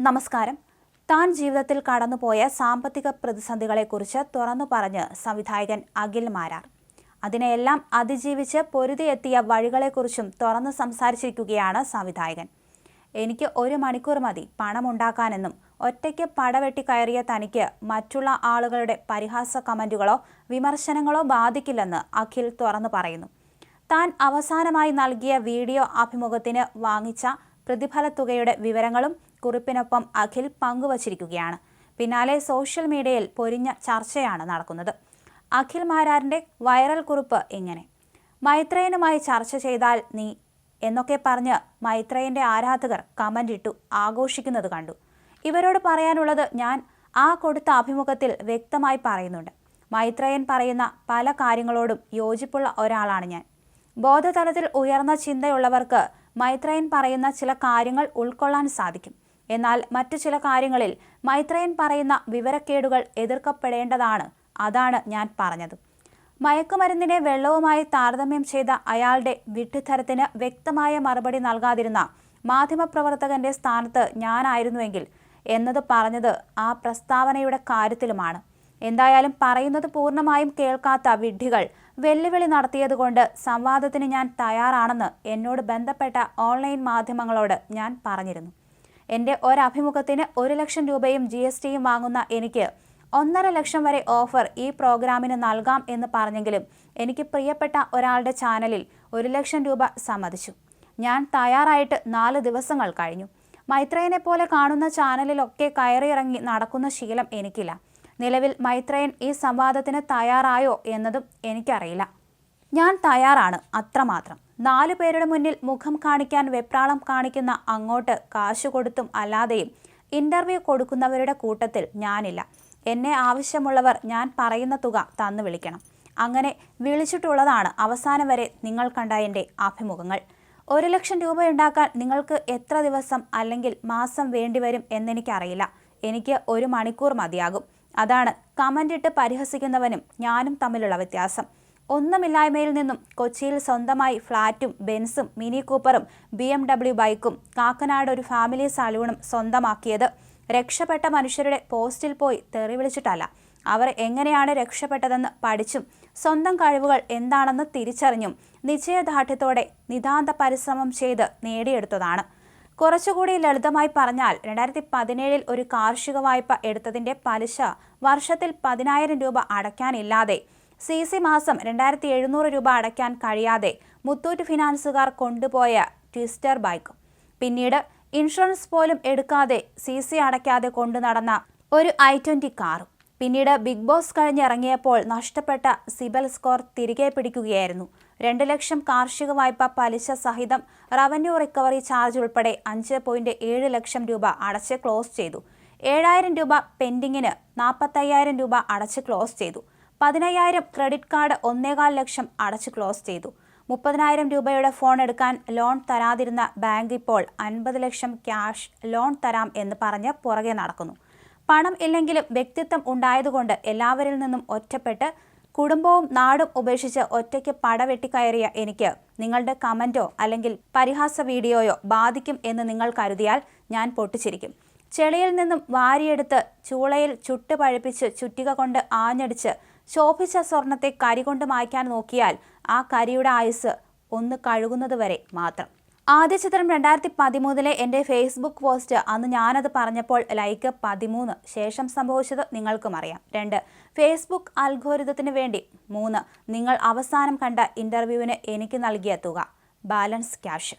നമസ്കാരം. താൻ ജീവിതത്തിൽ കടന്നുപോയ സാമ്പത്തിക പ്രതിസന്ധികളെക്കുറിച്ച് തുറന്നു പറഞ്ഞ് സംവിധായകൻ അഖിൽ മാരാർ. അതിനെയെല്ലാം അതിജീവിച്ച് പൊരുതിയെത്തിയ വഴികളെക്കുറിച്ചും തുറന്ന് സംസാരിച്ചിരിക്കുകയാണ് സംവിധായകൻ. എനിക്ക് ഒരു മണിക്കൂർ മതി പണമുണ്ടാക്കാനെന്നും ഒറ്റയ്ക്ക് പടവെട്ടി കയറിയ തനിക്ക് മറ്റുള്ള ആളുകളുടെ പരിഹാസ കമന്റുകളോ വിമർശനങ്ങളോ ബാധിക്കില്ലെന്ന് അഖിൽ തുറന്നു പറയുന്നു. താൻ അവസാനമായി നൽകിയ വീഡിയോ അഭിമുഖത്തിന് വാങ്ങിച്ച പ്രതിഫലത്തുകയുടെ വിവരങ്ങളും കുറിപ്പിനൊപ്പം അഖിൽ പങ്കുവച്ചിരിക്കുകയാണ്. പിന്നാലെ സോഷ്യൽ മീഡിയയിൽ പൊരിഞ്ഞ ചർച്ചയാണ് നടക്കുന്നത്. അഖിൽ മാരാറിന്റെ വൈറൽ കുറിപ്പ് ഇങ്ങനെ. മൈത്രേയനുമായി ചർച്ച ചെയ്താൽ നീ എന്നൊക്കെ പറഞ്ഞ് മൈത്രേയന്റെ ആരാധകർ കമന്റ് ഇട്ടു ആഘോഷിക്കുന്നത് കണ്ടു. ഇവരോട് പറയാനുള്ളത് ഞാൻ ആ കൊടുത്ത അഭിമുഖത്തിൽ വ്യക്തമായി പറയുന്നുണ്ട്. മൈത്രേയൻ പറയുന്ന പല കാര്യങ്ങളോടും യോജിപ്പുള്ള ഒരാളാണ് ഞാൻ. ബോധതലത്തിൽ ഉയർന്ന ചിന്തയുള്ളവർക്ക് മൈത്രേയൻ പറയുന്ന ചില കാര്യങ്ങൾ ഉൾക്കൊള്ളാൻ സാധിക്കും. എന്നാൽ മറ്റു ചില കാര്യങ്ങളിൽ മൈത്രേയൻ പറയുന്ന വിവരക്കേടുകൾ എതിർക്കപ്പെടേണ്ടതാണ്. അതാണ് ഞാൻ പറഞ്ഞത്. മയക്കുമരുന്നിനെ വെള്ളവുമായി താരതമ്യം ചെയ്ത അയാളുടെ വിഡ്ഢിത്തരത്തിന് വ്യക്തമായ മറുപടി നൽകാതിരുന്ന മാധ്യമപ്രവർത്തകന്റെ സ്ഥാനത്ത് ഞാനായിരുന്നുവെങ്കിൽ എന്നത് പറഞ്ഞത് ആ പ്രസ്താവനയുടെ കാര്യത്തിലുമാണ്. എന്തായാലും പറയുന്നത് പൂർണമായും കേൾക്കാത്ത വിഡ്ഢികൾ വെല്ലുവിളി നടത്തിയതുകൊണ്ട് സംവാദത്തിന് ഞാൻ തയ്യാറാണെന്ന് എന്നോട് ബന്ധപ്പെട്ട ഓൺലൈൻ മാധ്യമങ്ങളോട് ഞാൻ പറഞ്ഞിരുന്നു. എന്റെ ഒരഭിമുഖത്തിന് ഒരു ലക്ഷം രൂപയും ജി എസ് ടിയും വാങ്ങുന്ന എനിക്ക് ഒന്നര ലക്ഷം വരെ ഓഫർ ഈ പ്രോഗ്രാമിന് നൽകാം എന്ന് പറഞ്ഞെങ്കിലും എനിക്ക് പ്രിയപ്പെട്ട ഒരാളുടെ ചാനലിൽ ഒരു ലക്ഷം രൂപ സമ്മതിച്ചു. ഞാൻ തയ്യാറായിട്ട് നാല് ദിവസങ്ങൾ കഴിഞ്ഞു. മൈത്രേയനെ പോലെ കാണുന്ന ചാനലിലൊക്കെ കയറിയിറങ്ങി നടക്കുന്ന ശീലം എനിക്കില്ല. നിലവിൽ മൈത്രയൻ ഈ സംവാദത്തിന് തയ്യാറായോ എന്നതും എനിക്കറിയില്ല. ഞാൻ തയ്യാറാണ് അത്രമാത്രം. നാലു പേരുടെ മുന്നിൽ മുഖം കാണിക്കാൻ വെപ്രാളം കാണിക്കുന്ന അങ്ങോട്ട് കാശു കൊടുത്തും അല്ലാതെയും ഇന്റർവ്യൂ കൊടുക്കുന്നവരുടെ കൂട്ടത്തിൽ ഞാനില്ല. എന്നെ ആവശ്യമുള്ളവർ ഞാൻ പറയുന്ന തുക തന്നു വിളിക്കണം. അങ്ങനെ വിളിച്ചിട്ടുള്ളതാണ് അവസാനം വരെ നിങ്ങൾ കണ്ട എന്റെ അഭിമുഖങ്ങൾ. ഒരു ലക്ഷം രൂപ ഉണ്ടാക്കാൻ നിങ്ങൾക്ക് എത്ര ദിവസം അല്ലെങ്കിൽ മാസം വേണ്ടിവരും എന്നെനിക്കറിയില്ല. എനിക്ക് ഒരു മണിക്കൂർ മതിയാകും. അതാണ് കമന്റ് ഇട്ട് പരിഹസിക്കുന്നവനും ഞാനും തമ്മിലുള്ള വ്യത്യാസം. ഒന്നുമില്ലായ്മയിൽ നിന്നും കൊച്ചിയിൽ സ്വന്തമായി ഫ്ളാറ്റും ബെൻസും മിനി കൂപ്പറും ബി എം ഡബ്ല്യു ബൈക്കും കാക്കനാട് ഒരു ഫാമിലി സലൂണും സ്വന്തമാക്കിയത്. രക്ഷപ്പെട്ട മനുഷ്യരുടെ പോസ്റ്റിൽ പോയി തെറി വിളിച്ചിട്ടല്ല. അവർ എങ്ങനെയാണ് രക്ഷപ്പെട്ടതെന്ന് പഠിച്ചും സ്വന്തം കഴിവുകൾ എന്താണെന്ന് തിരിച്ചറിഞ്ഞും നിശ്ചയദാർഢ്യത്തോടെ നിതാന്ത പരിശ്രമം ചെയ്ത് നേടിയെടുത്തതാണ്. കുറച്ചുകൂടി ലളിതമായി പറഞ്ഞാൽ രണ്ടായിരത്തി പതിനേഴിൽ ഒരു കാർഷിക വായ്പ എടുത്തതിന്റെ പലിശ വർഷത്തിൽ പതിനായിരം രൂപ അടയ്ക്കാനില്ലാതെ സി സി മാസം രണ്ടായിരത്തി എഴുന്നൂറ് രൂപ അടയ്ക്കാൻ കഴിയാതെ മുത്തൂറ്റ് ഫിനാൻസുകാർ കൊണ്ടുപോയ ട്വിസ്റ്റർ ബൈക്ക്. പിന്നീട് ഇൻഷുറൻസ് പോലും എടുക്കാതെ സി സി അടയ്ക്കാതെ കൊണ്ടു നടന്ന ഒരു ഐ ട്വന്റി കാറും. പിന്നീട് ബിഗ് ബോസ് കഴിഞ്ഞിറങ്ങിയപ്പോൾ നഷ്ടപ്പെട്ട സിബൽ സ്കോർ തിരികെ പിടിക്കുകയായിരുന്നു. രണ്ട് ലക്ഷം കാർഷിക വായ്പ പലിശ സഹിതം റവന്യൂ റിക്കവറി ചാർജ് ഉൾപ്പെടെ അഞ്ച് പോയിന്റ് ഏഴ് ലക്ഷം രൂപ അടച്ച് ക്ലോസ് ചെയ്തു. ഏഴായിരം രൂപ പെൻഡിങ്ങിന് നാൽപ്പത്തയ്യായിരം രൂപ അടച്ച് ക്ലോസ് ചെയ്തു. പതിനയ്യായിരം ക്രെഡിറ്റ് കാർഡ് ഒന്നേകാൽ ലക്ഷം അടച്ച് ക്ലോസ് ചെയ്തു. മുപ്പതിനായിരം രൂപയുടെ ഫോൺ എടുക്കാൻ ലോൺ തരാതിരുന്ന ബാങ്ക് ഇപ്പോൾ അൻപത് ലക്ഷം ക്യാഷ് ലോൺ തരാം എന്ന് പറഞ്ഞ് പുറകെ നടക്കുന്നു. പണം ഇല്ലെങ്കിലും വ്യക്തിത്വം ഉണ്ടായതുകൊണ്ട് എല്ലാവരിൽ നിന്നും ഒറ്റപ്പെട്ട് കുടുംബവും നാടും ഉപേക്ഷിച്ച് ഒറ്റയ്ക്ക് പടവെട്ടിക്കയറിയ എനിക്ക് നിങ്ങളുടെ കമന്റോ അല്ലെങ്കിൽ പരിഹാസ വീഡിയോയോ ബാധിക്കും എന്ന് നിങ്ങൾ കരുതിയാൽ ഞാൻ പൊട്ടിച്ചിരിക്കും. ചെളിയിൽ നിന്നും വാരിയെടുത്ത് ചൂളയിൽ ചുട്ട് പഴുപ്പിച്ച് ചുറ്റിക കൊണ്ട് ആഞ്ഞടിച്ച് ശോഭിച്ച സ്വർണത്തെ കരി കൊണ്ട് മായ്ക്കാൻ നോക്കിയാൽ ആ കരിയുടെ ആയുസ് ഒന്ന് കഴുകുന്നത് വരെ മാത്രം. ആദ്യ ചിത്രം രണ്ടായിരത്തി പതിമൂന്നിലെ എന്റെ ഫേസ്ബുക്ക് പോസ്റ്റ് അന്ന് ഞാനത് പറഞ്ഞപ്പോൾ ലൈക്ക് പതിമൂന്ന് ശേഷം സംഭവിച്ചത് നിങ്ങൾക്കും അറിയാം. രണ്ട് ഫേസ്ബുക്ക് അൽഗോരിതത്തിന് വേണ്ടി. മൂന്ന് നിങ്ങൾ അവസാനം കണ്ട ഇന്റർവ്യൂവിന് എനിക്ക് നൽകിയ തുക ബാലൻസ് ക്യാഷ്